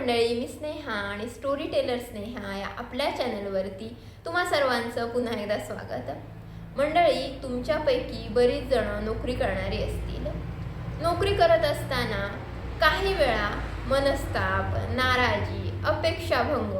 मंडळी मी स्नेहा आणि story teller Sneha या आपल्या चॅनलवरती तुम्हा सर्वांचं पुन्हा एकदा स्वागत. मंडळी तुमच्यापैकी बरीच जण नोकरी करणारी असतील. नोकरी करत असताना काही वेळा मनस्ताप नाराजी अपेक्षाभंग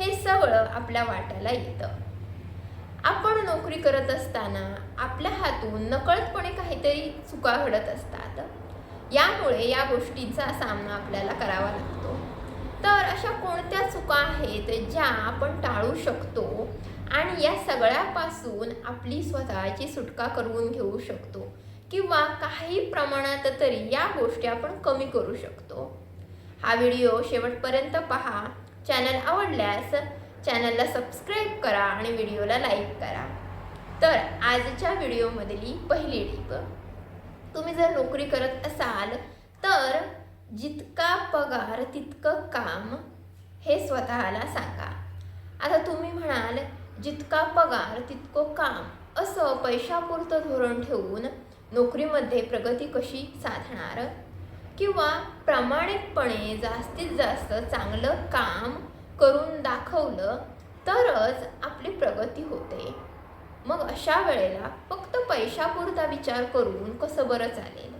हे सगळं आपल्या वाट्याला येतं. आपण नोकरी करत असताना आपल्या हातून नकळतपणे काहीतरी चुका घडत असतात. यामुळे या गोष्टींचा सामना आपल्याला करावा लागतो. तर अशा कोणत्या चुका आहेत ज्या आपण टाळू शकतो? आणि या सगळ्यापासून आपली स्वतःची सुटका करून घेऊ शकतो. किंवा काही प्रमाणात तरी या गोष्टी आपण कमी करू शकतो. हा व्हिडिओ शेवटपर्यंत पहा. चॅनल आवडल्यास चॅनलला सबस्क्राईब करा आणि व्हिडिओला लाईक करा. तर आजच्या व्हिडिओमधली पहिली टीप. तुम्ही जर नोकरी करत असाल तर जितका पगार तितकं काम हे स्वतःला सांगा. आता तुम्ही म्हणाल जितका पगार तितकं काम असं पैशापुरतं धोरण ठेवून नोकरीमध्ये प्रगती कशी साधणार? किंवा प्रामाणिकपणे जास्तीत जास्त चांगलं काम करून दाखवलं तरच आपली प्रगती होते. मग अशा वेळेला फक्त पैशापुरता विचार करून कसं बरं चालेल?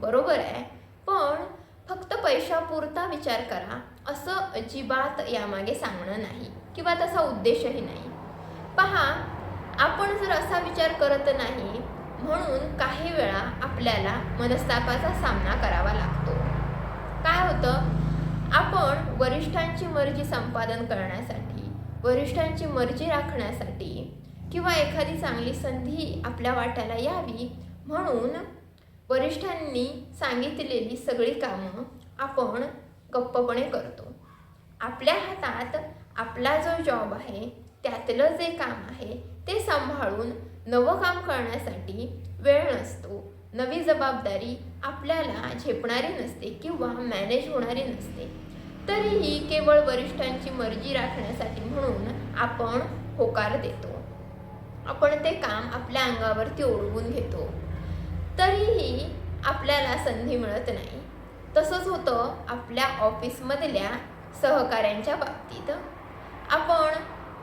बरोबर आहे. पण फक्त पैशापुरता विचार करा असं अजिबात यामागे सांगणं नाही किंवा तसा उद्देशही नाही. पहा आपण जर असा विचार करत नाही म्हणून काही वेळा आपल्याला मनस्तापाचा सामना करावा लागतो. काय होतं? आपण वरिष्ठांची मर्जी संपादन करण्यासाठी वरिष्ठांची मर्जी राखण्यासाठी किंवा एखादी चांगली संधी आपल्या वाट्याला यावी म्हणून वरिष्ठांनी सांगितलेली सगळी कामं आपण गप्पपणे करतो. आपल्या हातात आपला जो जॉब आहे त्यातलं जे काम आहे ते सांभाळून नवं काम करण्यासाठी वेळ नसतो. नवी जबाबदारी आपल्याला झेपणारी नसते किंवा मॅनेज होणारी नसते. तरीही केवळ वरिष्ठांची मर्जी राखण्यासाठी म्हणून आपण होकार देतो. आपण ते काम आपल्या अंगावरती ओढवून घेतो. तरीही आपल्याला संधी मिळत नाही. तसंच होतं आपल्या ऑफिसमधल्या सहकाऱ्यांच्या बाबतीत. आपण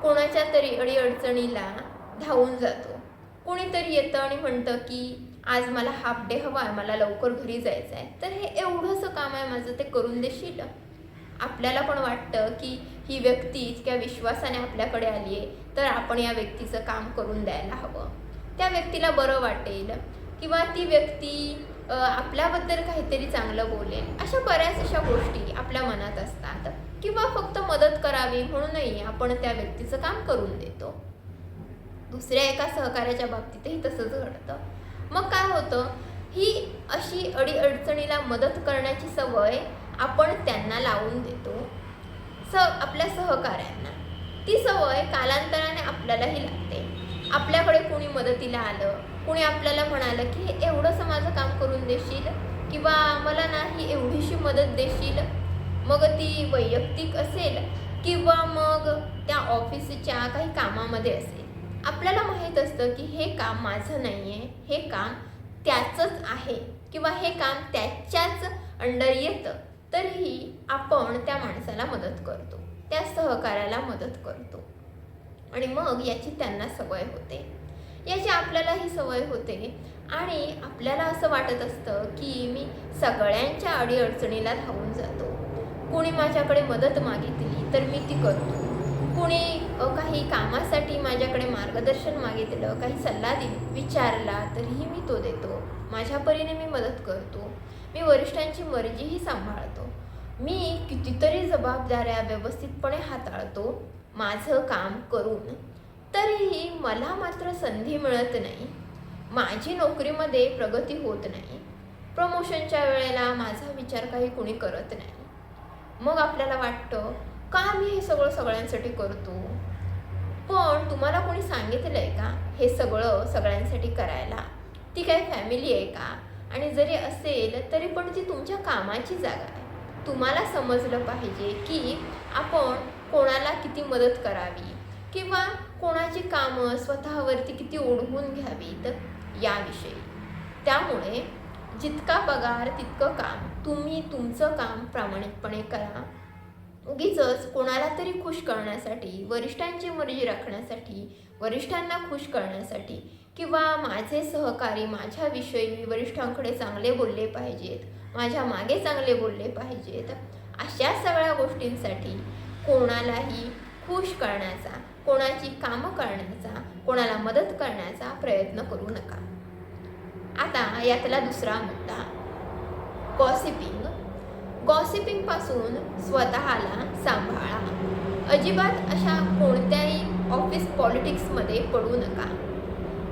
कोणाच्या तरी अडीअडचणीला धावून जातो. कोणीतरी येतं आणि म्हणतं की आज मला हाफ डे हवा आहे मला लवकर घरी जायचं आहे तर हे एवढंसं काम आहे माझं ते करून देशील? आपल्याला पण वाटतं की ही व्यक्ती इतक्या विश्वासाने आपल्याकडे आली आहे तर आपण या व्यक्तीचं काम करून द्यायला हवं. त्या व्यक्तीला बरं वाटेल. किंवा ती व्यक्ती आपल्याबद्दल काहीतरी चांगलं बोलेल अशा बऱ्याच अशा गोष्टी आपल्या मनात असतात. किंवा फक्त मदत करावी म्हणूनही आपण त्या व्यक्तीचं काम करून देतो. दुसऱ्या एका सहकार्याच्या बाबतीतही तसंच घडतं. मग काय होतं? ही अशी अडीअडचणीला मदत करण्याची सवय आपण त्यांना लावून देतो. स आपल्या सहकाऱ्यांना. ती सवय कालांतराने आपल्यालाही लागते. आपल्याकडे कोणी मदतीला आलं कोणी आपल्याला म्हणालं की एवढंसं माझं काम करून देशील? किंवा मला नाही एवढीशी मदत देशील? मग ती वैयक्तिक असेल किंवा मग त्या ऑफिसच्या काही कामामध्ये असेल? आपल्याला माहीत असतं की हे काम माझं नाही आहे हे काम त्याचंच आहे. किंवा हे काम त्याच्याच अंडर येतं. तरीही आपण त्या माणसाला मदत करतो. त्या सहकार्याला मदत करतो. आणि मग याची त्यांना सवय होते. याची आपल्यालाही सवय होते. आणि आपल्याला असं वाटत असतं की मी सगळ्यांच्या अडीअडचणीला धावून जातो. कोणी माझ्याकडे मदत मागितली तर मी ती करतो. कोणी काही कामासाठी माझ्याकडे मार्गदर्शन मागितलं काही सल्ला दि विचारला तरीही मी तो देतो. माझ्या परीने मी मदत करतो. मी वरिष्ठांची मर्जीही सांभाळतो. मी कितीतरी जबाबदाऱ्या व्यवस्थितपणे हाताळतो. माझं काम करून. तरीही मला मात्र संधी मिळत नाही. माझी नोकरीमध्ये प्रगती होत नाही. प्रमोशनच्या वेळेला माझा विचार काही कोणी करत नाही. मग आपल्याला वाटतं का मी हे सगळं सगळ्यांसाठी करतो? पण तुम्हाला कोणी सांगितलं आहे का हे सगळं सगळ्यांसाठी करायला? ती काय फॅमिली आहे का? आणि जरी असेल तरी पण ती तुमच्या कामाची जागा आहे. तुम्हाला समजलं पाहिजे की आपण कोणाला किती मदत करावी? किंवा कोणाची कामं स्वतःवरती किती ओढवून घ्यावीत याविषयी. त्यामुळे जितका पगार तितकं काम तुम्ही तुमचं काम प्रामाणिकपणे करा. उगीच कोणाला तरी खुश करण्यासाठी वरिष्ठांची मर्जी राखण्यासाठी वरिष्ठांना खुश करण्यासाठी किंवा माझे सहकारी माझ्याविषयी वरिष्ठांकडे चांगले बोलले पाहिजेत माझ्या मागे चांगले बोलले पाहिजेत अशा सगळ्या गोष्टींसाठी कोणालाही खुश करण्याचा कोणाची कामं करण्याचा कोणाला मदत करण्याचा प्रयत्न करू नका. आता यातला दुसरा मुद्दा. गॉसिपिंग गॉसिपिंगपासून स्वतःला सांभाळा. अजिबात अशा कोणत्याही ऑफिस पॉलिटिक्समध्ये पडू नका.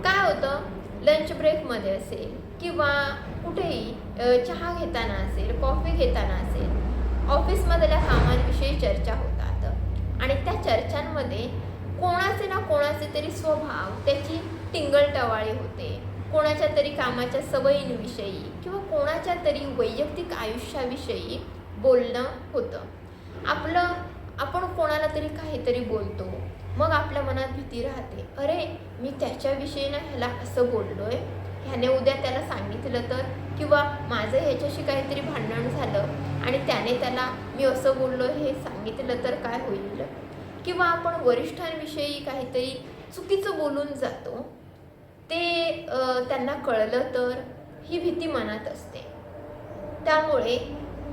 काय होतं? लंच ब्रेकमध्ये असेल किंवा कुठेही चहा घेताना असेल कॉफी घेताना असेल ऑफिसमधल्या कामांविषयी चर्चा होतात. आणि त्या चर्चांमध्ये कोणाचे ना कोणाचे तरी स्वभाव त्याची टिंगलटवाळी होते. कोणाच्या तरी कामाच्या सवयींविषयी किंवा कोणाच्या तरी वैयक्तिक आयुष्याविषयी बोलणं होतं. आपलं आपण कोणाला तरी काहीतरी बोलतो. मग आपल्या मनात भीती राहते. अरे मी त्याच्याविषयी ना ह्याला असं बोललो आहे ह्याने उद्या त्याला सांगितलं तर किंवा माझं ह्याच्याशी काहीतरी भांडण झालं आणि त्याने त्याला मी असं बोललो हे सांगितलं तर काय होईल? किंवा आपण वरिष्ठांविषयी काहीतरी चुकीचं बोलून जातो ते त्यांना कळलं तर ही भीती मनात असते. त्यामुळे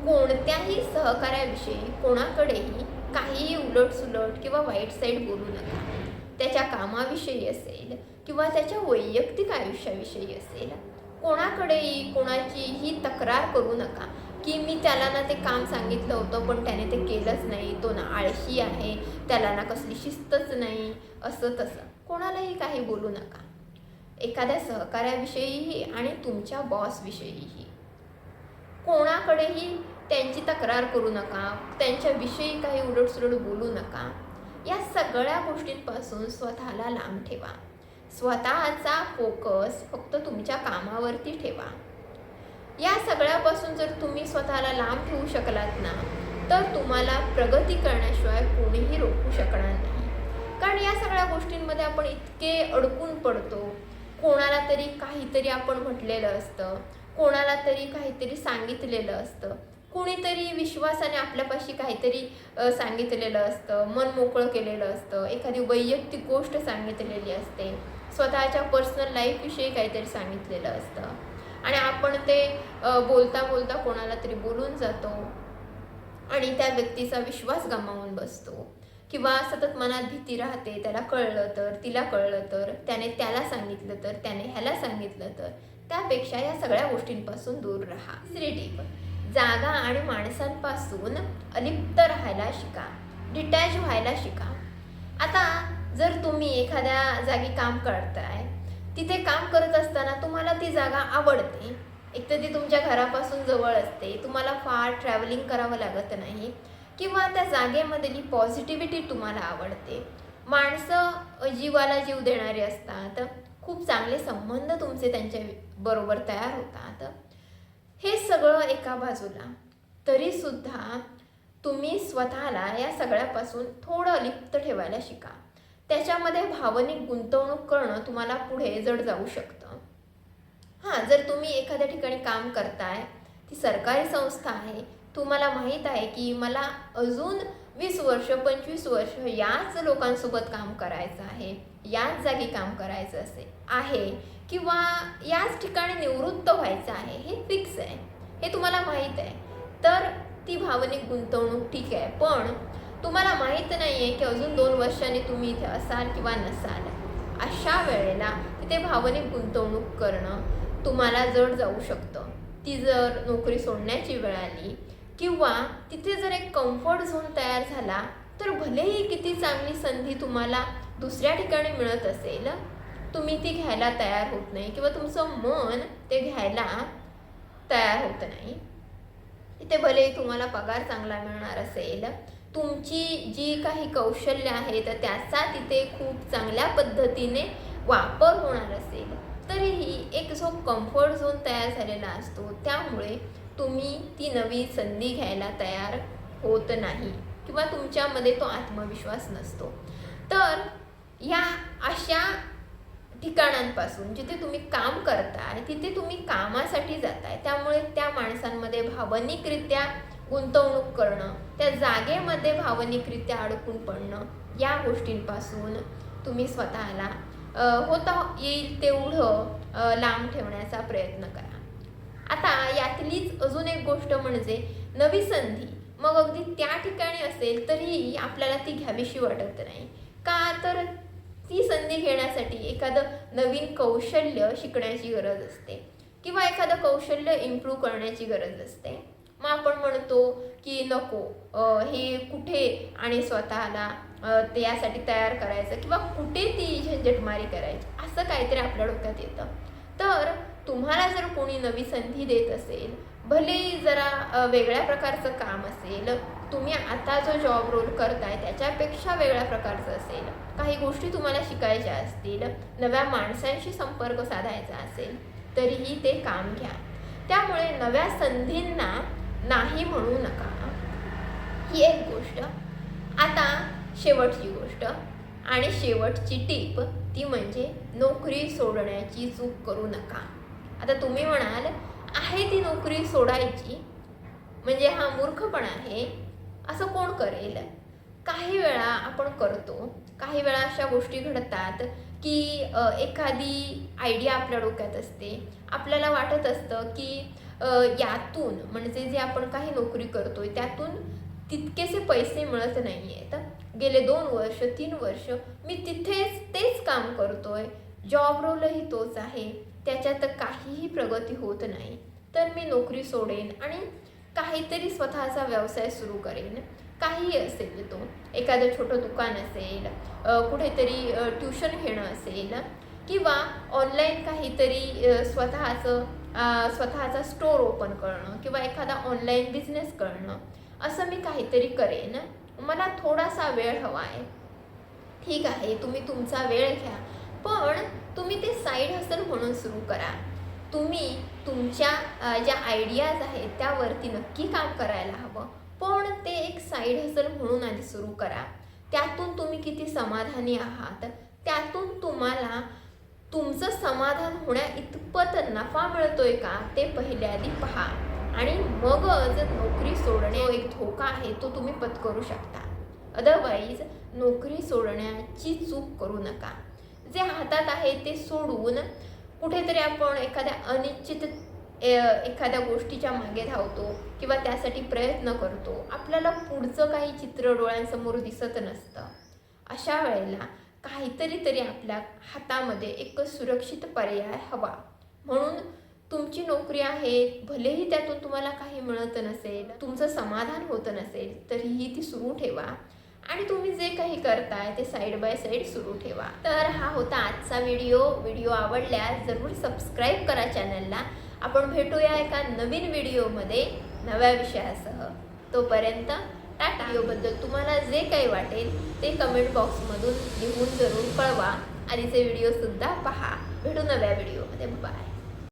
कोणत्याही सहकार्याविषयी कोणाकडेही काहीही उलटसुलट किंवा वाईट साईड बोलू नका. त्याच्या कामाविषयी असेल किंवा त्याच्या वैयक्तिक आयुष्याविषयी असेल कोणाकडेही कोणाचीही तक्रार करू नका. की मी त्याला ना ते काम सांगितलं होतं पण त्याने ते केलंच नाही. तो ना आळशी आहे त्याला ना कसली शिस्तच नाही असं तसं. कोणालाही काही बोलू नका. एखाद्या सहकार्याविषयीही आणि तुमच्या बॉसविषयीही. कोणाकडेही त्यांची तक्रार करू नका त्यांच्याविषयी काही उलटसुलट बोलू नका. या सगळ्या गोष्टींपासून स्वतःला लांब ठेवा. स्वतःचा फोकस फक्त तुमच्या कामावरती ठेवा. या सगळ्यापासून जर तुम्ही स्वतःला लांब ठेवू शकलात ना तर तुम्हाला प्रगती करण्याशिवाय कोणीही रोखू शकणार नाही. कारण या सगळ्या गोष्टींमध्ये आपण इतके अडकून पडतो. कोणाला तरी काहीतरी आपण म्हटलेलं असतं. कोणाला तरी काहीतरी सांगितलेलं असतं. कुणीतरी विश्वासाने आपल्यापाशी काहीतरी सांगितलेलं असतं. मन मोकळं केलेलं असतं. एखादी वैयक्तिक गोष्ट सांगितलेली असते. स्वतःच्या पर्सनल लाईफविषयी काहीतरी सांगितलेलं असतं. आणि आपण ते बोलता बोलता कोणाला तरी बोलून जातो. आणि त्या व्यक्तीचा विश्वास गमावून बसतो. किंवा सतत मनात भीती राहते त्याला कळलं तर तिला कळलं तर त्याने त्याला सांगितलं तर त्याने ह्याला सांगितलं तर त्यापेक्षा या सगळ्या गोष्टींपासून दूर राहा. तिसरी टीप जागा आणि माणसांपासून अलिप्त राहायला शिका. डिटॅच व्हायला शिका. आता जर तुम्ही एखाद्या जागी काम करताय तिथे काम करत असताना तुम्हाला ती जागा आवडते. एक तर ती तुमच्या घरापासून जवळ असते. तुम्हाला फार ट्रॅव्हलिंग करावं लागत नाही. किंवा त्या जागेमधली पॉझिटिव्हिटी तुम्हाला आवडते. माणसं जीवाला जीव देणारी असतात. खूप चांगले संबंध तुमचे त्यांच्या बरोबर तयार होतात. हे सगळं एका बाजूला. तरीसुद्धा तुम्ही स्वतःला या सगळ्यापासून थोडं लिप्त ठेवायला शिका. त्याच्यामध्ये भावनिक गुंतवणूक करणं तुम्हाला पुढे जड जाऊ शकतं. हां जर तुम्ही एखाद्या ठिकाणी काम करताय ती सरकारी संस्था आहे तुम्हाला माहीत आहे की मला अजून वीस वर्ष पंचवीस वर्ष याच लोकांसोबत काम करायचं आहे याच जागी काम करायचं असे आहे किंवा याच ठिकाणी निवृत्त व्हायचं आहे हे फिक्स आहे हे तुम्हाला माहीत आहे. तर ती भावनिक गुंतवणूक ठीक आहे पण तुम्हाला माहीत नाही आहे की अजून दोन वर्षांनी तुम्ही इथे असाल किंवा नसाल. अशा वेळेला तिथे भावनिक गुंतवणूक करणं तुम्हाला जड जाऊ शकतं. ती जर नोकरी सोडण्याची वेळ आली किंवा तिथे जर एक कम्फर्ट झोन तयार झाला तर भलेही किती चांगली संधी तुम्हाला दुसऱ्या ठिकाणी मिळत असेल तुम्ही ती घ्यायला तयार होत नाही किंवा तुमचं मन ते घ्यायला तयार होत नाही. तिथे भलेही तुम्हाला पगार चांगला मिळणार असेल तुमची जी काही कौशल्य आहेत त्याचा तिथे खूप चांगल्या पद्धतीने वापर होणार असेल. तरीही एक जो कम्फर्ट झोन तयार झालेला असतो त्यामुळे तुम्ही ती नवी संधी घ्यायला तयार होत नाही किंवा तुमच्यामध्ये तो आत्मविश्वास नसतो. तर या अशा ठिकाणांपासून जिथे तुम्ही काम करताय तिथे तुम्ही कामासाठी जाताय त्यामुळे त्या माणसांमध्ये भावनिकरित्या गुंतवणूक करणं त्या जागेमध्ये भावनिकरित्या अडकून पडणं या गोष्टींपासून तुम्ही स्वतःला होता येईल तेवढं लांब ठेवण्याचा प्रयत्न करा. आता यातलीच अजून एक गोष्ट म्हणजे नवी संधी. मग अगदी त्या ठिकाणी असेल तरीही आपल्याला ती घ्यावीशी वाटत नाही. का तर ती संधी घेण्यासाठी एखादं नवीन कौशल्य शिकण्याची गरज असते. किंवा एखादं कौशल्य इम्प्रूव्ह करण्याची गरज असते. मग आपण म्हणतो की नको हे कुठे आणि स्वतःला ते यासाठी तयार करायचं किंवा कुठे ती झंझटमारी करायची असं काहीतरी आपल्या डोक्यात येतं. तर तुम्हाला जर कोणी नवी संधी देत असेल भले जरा वेगळ्या प्रकारचं काम असेल तुम्ही आता जो जॉब रोल करताय त्याच्यापेक्षा वेगळ्या प्रकारचं असेल काही गोष्टी तुम्हाला शिकायच्या असतील नव्या माणसांशी संपर्क साधायचा असेल तरीही ते काम घ्या. त्यामुळे नव्या संधींना नाही म्हणू नका. ही एक गोष्ट. आता शेवटची गोष्ट आणि शेवटची टीप ती म्हणजे नोकरी सोडण्याची चूक करू नका. आता तुम्ही म्हणाल आहे ती नोकरी सोडायची? म्हणजे हा मूर्खपणा आहे? असं कोण करेल? काही वेळा आपण करतो. काही वेळा अशा गोष्टी घडतात की एखादी आयडिया आपल्या डोक्यात असते. आपल्याला वाटत असतं की यातून म्हणजे जे आपण काही नोकरी करतोय त्यातून तितकेसे पैसे मिळत नाही आहेत गेले दोन वर्ष तीन वर्ष मी तिथेच तेच काम करतोय. जॉब रोलही तोच आहे. त्याच्यात काहीही प्रगती होत नाही. तर मी नोकरी सोडेन आणि काहीतरी स्वतःचा व्यवसाय सुरू करेन. काहीही असेल तो. एखादं छोटं दुकान असेल कुठेतरी ट्युशन घेणं असेल किंवा ऑनलाईन काहीतरी स्वतःचं स्वतःचा स्टोर ओपन करणं किंवा एखादा ऑनलाईन बिझनेस करणं असं मी काहीतरी करेन. मला थोडासा वेळ हवा आहे. ठीक आहे तुम्ही तुमचा वेळ घ्या. पण तुम्ही ते साईड हसल म्हणून सुरू करा. तुम्ही तुमच्या ज्या आयडियाज आहेत त्यावरती नक्की काम करायला हवं. पण ते एक साईड हसल म्हणून आधी सुरू करा. त्यातून तुम्ही किती समाधानी आहात त्यातून तुम्हाला तुमचं समाधान होण्या इतपत नफा मिळतोय का? ते पहिले आधी पहा. आणि मगच नोकरी सोडणे एक धोका आहे तो तुम्ही पत्करू शकता. अदरवाईज नोकरी सोडण्याची चूक करू नका. जे हातात आहे ते सोडून कुठेतरी आपण एखाद्या अनिश्चित एखाद्या गोष्टीच्या मागे धावतो किंवा त्यासाठी प्रयत्न करतो. आपल्याला पुढचं काही चित्र डोळ्यांसमोर दिसत नसतं. अशा वेळेला काहीतरी तरी आपल्या हातामध्ये एक सुरक्षित पर्याय हवा. म्हणून तुमची नोकरी आहे भलेही त्यातून तुम्हाला काही मिळत नसेल तुमचं समाधान होत नसेल तरीही ती सुरू ठेवा. आणि तुम्ही जे काही करताय ते साईड बाय साईड सुरू ठेवा. तर हा होता आजचा व्हिडिओ. व्हिडिओ आवडल्यास जरूर सबस्क्राईब करा चॅनलला आपण भेटूया एका नवीन व्हिडिओमध्ये नव्या विषयासह. तोपर्यंत टाटा व्हिडिओबद्दल तुम्हाला जे काही वाटेल ते कमेंट बॉक्समधून लिहून जरूर कळवा. आणि ते व्हिडिओसुद्धा पहा. भेटू नव्या व्हिडिओमध्ये बाय